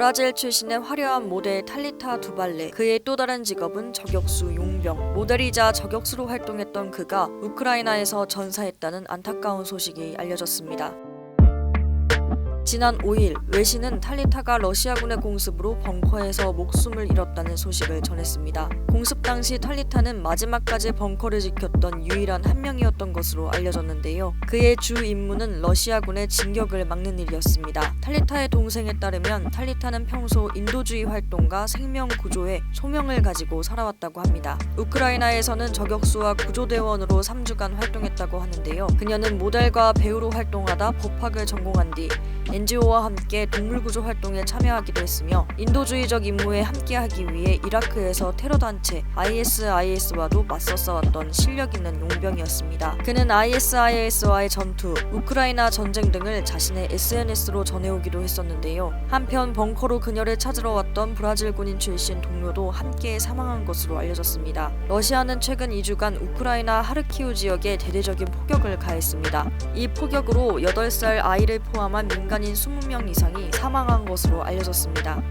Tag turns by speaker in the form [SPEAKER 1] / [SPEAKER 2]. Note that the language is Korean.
[SPEAKER 1] 브라질 출신의 화려한 모델 탈리타 두발레. 그의 또 다른 직업은 저격수 용병. 모델이자 저격수로 활동했던 그가 우크라이나에서 전사했다는 안타까운 소식이 알려졌습니다. 지난 5일 외신은 탈리타가 러시아군의 공습으로 벙커에서 목숨을 잃었다는 소식을 전했습니다. 공습 당시 탈리타는 마지막까지 벙커를 지켰던 유일한 한 명이었던 것으로 알려졌는데요. 그의 주 임무는 러시아군의 진격을 막는 일이었습니다. 탈리타의 동생에 따르면 탈리타는 평소 인도주의 활동과 생명 구조에 소명을 가지고 살아왔다고 합니다. 우크라이나에서는 저격수와 구조대원으로 3주간 활동했다고 하는데요. 그녀는 모델과 배우로 활동하다 법학을 전공한 뒤 NGO와 함께 동물구조 활동에 참여하기도 했으며 인도주의적 임무에 함께하기 위해 이라크에서 테러 단체 ISIS와도 맞서 싸웠던 실력 있는 용병이었습니다. 그는 ISIS와의 전투, 우크라이나 전쟁 등을 자신의 SNS로 전해오기도 했었는데요. 한편 벙커로 그녀를 찾으러 왔던 브라질 군인 출신 동료도 함께 사망한 것으로 알려졌습니다. 러시아는 최근 2주간 우크라이나 하르키우 지역에 대대적인 폭격을 가했습니다. 이 폭격으로 8살 아이를 포함한 민간 인 20명 이상이 사망한 것으로 알려졌습니다.